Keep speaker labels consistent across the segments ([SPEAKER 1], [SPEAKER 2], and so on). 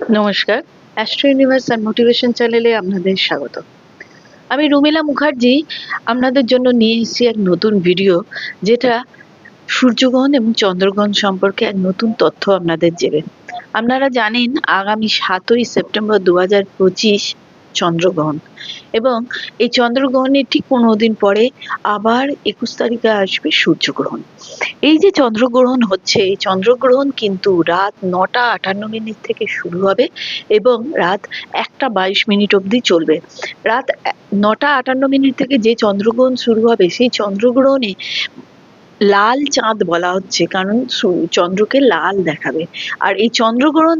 [SPEAKER 1] নমস্কার। Astro universe আর motivation চ্যানেলে আপনাদের স্বাগত। আমি রুমিলা মুখার্জি, আপনাদের জন্য নিয়ে এসেছি এক নতুন ভিডিও যেটা সূর্যগ্রহণ এবং চন্দ্রগ্রহণ সম্পর্কে এক নতুন তথ্য আপনাদের দেবে। আপনারা জানেন, আগামী সাতই সেপ্টেম্বর দু হাজার পঁচিশ চন্দ্রগ্রহণ। এবং এই চন্দ্রগ্রহণের ঠিক পনেরো দিন পরে আবার একুশ তারিখে আসবে সূর্যগ্রহণ। এই যে চন্দ্রগ্রহণ হচ্ছে, এই চন্দ্রগ্রহণ কিন্তু রাত নটা আটান্ন মিনিট থেকে শুরু হবে এবং রাত একটা বাইশ মিনিট অবধি চলবে। রাত নটা আটান্ন মিনিট থেকে যে চন্দ্রগ্রহণ শুরু হবে, সেই চন্দ্রগ্রহণে লাল চাঁদ বলা হচ্ছে, কারণ চন্দ্রকে লাল দেখাবে। আর এই চন্দ্রগ্রহণ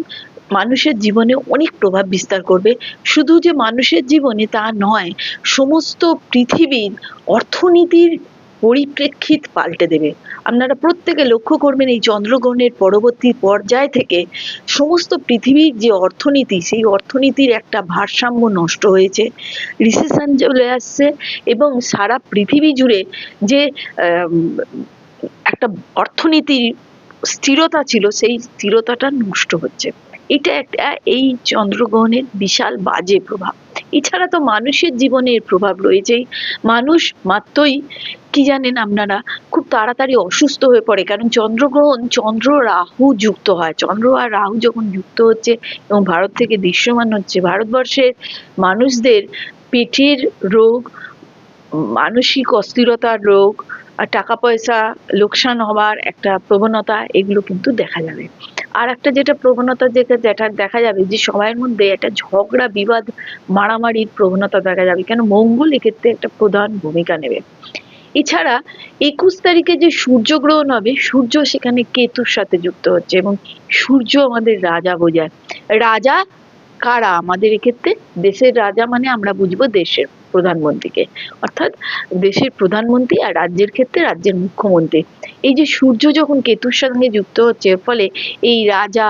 [SPEAKER 1] মানুষের জীবনে অনেক প্রভাব বিস্তার করবে। শুধু যে মানুষের জীবনে তা নয়, সমস্ত পৃথিবীর অর্থনীতির পরিপ্রেক্ষিত পাল্টে দেবে। আপনারা প্রত্যেকে লক্ষ্য করবেন এই চন্দ্রগ্রহণের পরবর্তী পর্যায় থেকে সমস্ত পৃথিবীর যে অর্থনীতি, সেই অর্থনীতির একটা ভারসাম্য নষ্ট হয়েছে। রিসেশন চলে আসছে এবং সারা পৃথিবী জুড়ে যে একটা অর্থনীতির স্থিরতা ছিল, সেই স্থিরতাটা নষ্ট হচ্ছে। এটা একটা এই চন্দ্রগ্রহণের বিশাল বাজে প্রভাব। এছাড়া তো মানুষের জীবনের প্রভাব রয়েছেই। মানুষ মাত্রই, কি জানেন আপনারা, খুব তাড়াতাড়ি অসুস্থ হয়ে পড়ে। কারণ চন্দ্রগ্রহণ চন্দ্র রাহু যুক্ত হয়। চন্দ্র আর রাহু যখন যুক্ত হচ্ছে এবং ভারত থেকে দৃশ্যমান হচ্ছে, ভারতবর্ষের মানুষদের পেটের রোগ, মানসিক অস্থিরতার রোগ আর টাকা পয়সা লোকসান হওয়ার একটা প্রবণতা, এগুলো কিন্তু দেখা যাবে। আর একটা যেটা প্রবণতা যেটা যেটা দেখা যাবে যে সবার মধ্যে একটা ঝগড়া, বিবাদ, মারামারির প্রবণতা দেখা যাবে। কেন? মঙ্গল এক্ষেত্রে একটা প্রধান ভূমিকা নেবে। এছাড়া একুশ তারিখে যে সূর্যগ্রহণ হবে, সূর্য সেখানে কেতুর সাথে যুক্ত হচ্ছে এবং সূর্য আমাদের রাজা বোঝায়। রাজা কারা? আমাদের এক্ষেত্রে দেশের রাজা মানে আমরা বুঝব দেশের প্রধানমন্ত্রীকে। অর্থাৎ দেশের প্রধানমন্ত্রী আর রাজ্যের ক্ষেত্রে রাজ্যের মুখ্যমন্ত্রী। এই যে সূর্য যখন কেতুর সঙ্গে যুক্ত হচ্ছে ফলে এই রাজা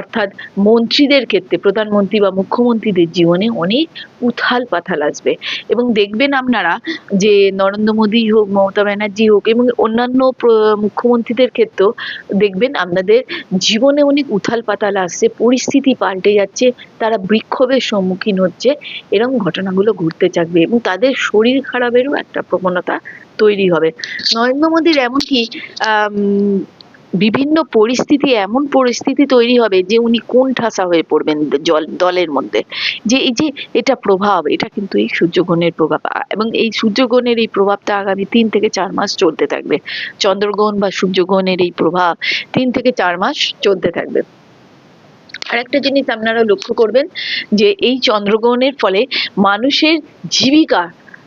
[SPEAKER 1] অর্থাৎ মন্ত্রীদের ক্ষেত্রে, প্রধানমন্ত্রী বা মুখ্যমন্ত্রীদের জীবনে অনেক উথাল পাথাল আসবে। এবং দেখবেন আপনারা যে নরেন্দ্র মোদী হোক, মমতা ব্যানার্জি হোক, এবং অন্যান্য মুখ্যমন্ত্রীদের ক্ষেত্রেও দেখবেন আপনাদের জীবনে অনেক উথাল পাতাল আসছে, পরিস্থিতি পাল্টে যাচ্ছে, তারা বিক্ষোভের সম্মুখীন হচ্ছে এরকম ঘটনাগুলো ঘুরতে থাকবে এবং তাদের শরীর খারাপেরও একটা প্রবণতা তৈরি হবে। নরেন্দ্র মোদীর এমনকি বিভিন্ন পরিস্থিতি, এমন পরিস্থিতি তৈরি হবে যে উনি কোন ঠাসা হয়ে পড়বেন জল, দলের মধ্যে। যে এই যে এটা প্রভাব, এটা কিন্তু এই সূর্যগ্রহণের প্রভাব এবং এই সূর্যগ্রহণের এই প্রভাবটা আগামী তিন থেকে চার মাস চলতে থাকবে। চন্দ্রগ্রহণ বা সূর্যগ্রহণের এই প্রভাব তিন থেকে চার মাস চলতে থাকবে। আরেকটা জিনিস আপনারা লক্ষ্য করবেন যে এই চন্দ্রগ্রহণের ফলে মানুষের জীবিকা,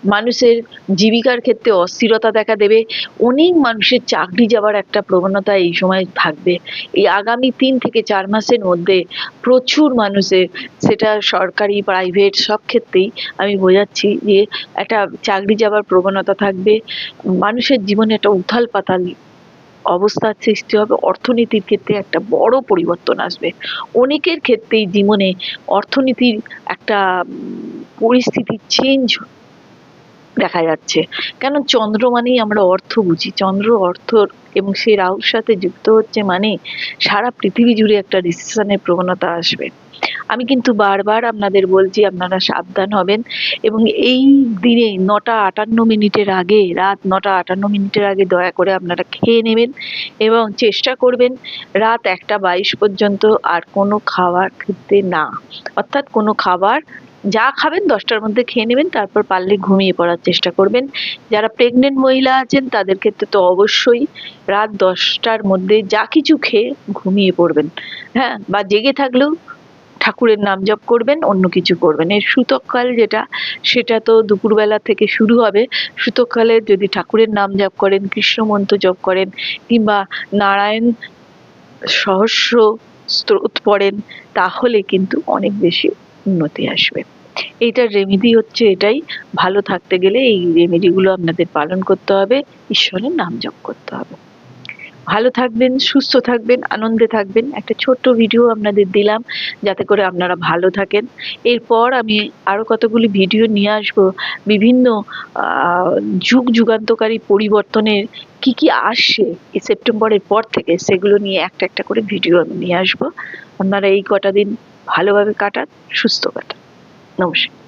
[SPEAKER 1] মানুষের জীবিকার ক্ষেত্রে অস্থিরতা দেখা দেবে, অনেক মানুষের চাকরি যাওয়ার একটা প্রবণতা এই সময় থাকবে। এই আগামী তিন থেকে চার মাসের মধ্যে প্রচুর মানুষের, সেটা সরকারি প্রাইভেট সব ক্ষেত্রেই আমি বোঝাচ্ছি যে একটা চাকরি যাওয়ার প্রবণতা থাকবে। মানুষের জীবনে একটা উথাল পাতাল অবস্থার সৃষ্টি হবে, অর্থনীতির ক্ষেত্রে একটা বড় পরিবর্তন আসবে। অনেকের ক্ষেত্রেই জীবনে অর্থনীতির একটা পরিস্থিতি চেঞ্জ দেখা যাচ্ছে। কেন চন্দ্র মানেই আমরা অর্থ বুঝি? চন্দ্র অর্থ এবং সে রাহুর সাথে যুক্ত হচ্ছে মানে সারা পৃথিবী জুড়ে একটা রিসেশনের প্রবণতা আসবে। আমি কিন্তু বারবার আপনাদের বলছি, আপনারা সাবধান হবেন এবং এই দিনে নটা আটান্ন মিনিটের আগে, রাত নটা আটান্ন মিনিটের আগে দয়া করে আপনারা খেয়ে নেবেন এবং চেষ্টা করবেন রাত একটা বাইশ পর্যন্ত আর কোনো খাবার খেতে না। অর্থাৎ কোনো খাবার যা খাবেন দশটার মধ্যে খেয়ে নেবেন, তারপর পারলে ঘুমিয়ে পড়ার চেষ্টা করবেন। যারা প্রেগনেন্ট মহিলা আছেন, তাদের ক্ষেত্রে তো অবশ্যই রাত দশটার মধ্যে যা কিছু খেয়ে ঘুমিয়ে পড়বেন। হ্যাঁ বা জেগে থাকলেও ঠাকুরের নাম জপ করবেন, অন্য কিছু করবেন। এর সূতককাল যেটা, সেটা তো দুপুরবেলা থেকে শুরু হবে। সূতককালে যদি ঠাকুরের নাম জপ করেন, কৃষ্ণ মন্ত্র জপ করেন, কিংবা নারায়ণ সহস্র স্তোত্র পড়েন, তাহলে কিন্তু অনেক বেশি উন্নতি আসবে। এইটার রেমেডি হচ্ছে এটাই, ভালো থাকতে গেলে এই রেমেডিগুলো আপনাদের পালন করতে হবে, ঈশ্বরের নাম জপ করতে হবে। ভালো থাকবেন, সুস্থ থাকবেন, আনন্দে থাকবেন। একটা ছোট্ট ভিডিও আপনাদের দিলাম, যাতে করে আপনারা ভালো থাকেন। এরপর আমি আরও কতগুলি ভিডিও নিয়ে আসব, বিভিন্ন যুগ যুগান্তকারী পরিবর্তনের কি কি আসছে এই সেপ্টেম্বরের পর থেকে, সেগুলো নিয়ে একটা একটা করে ভিডিও আমি নিয়ে আসব। আপনারা এই কটা দিন ভালোভাবে কাটান সুস্থ কাটান। নমস্কার।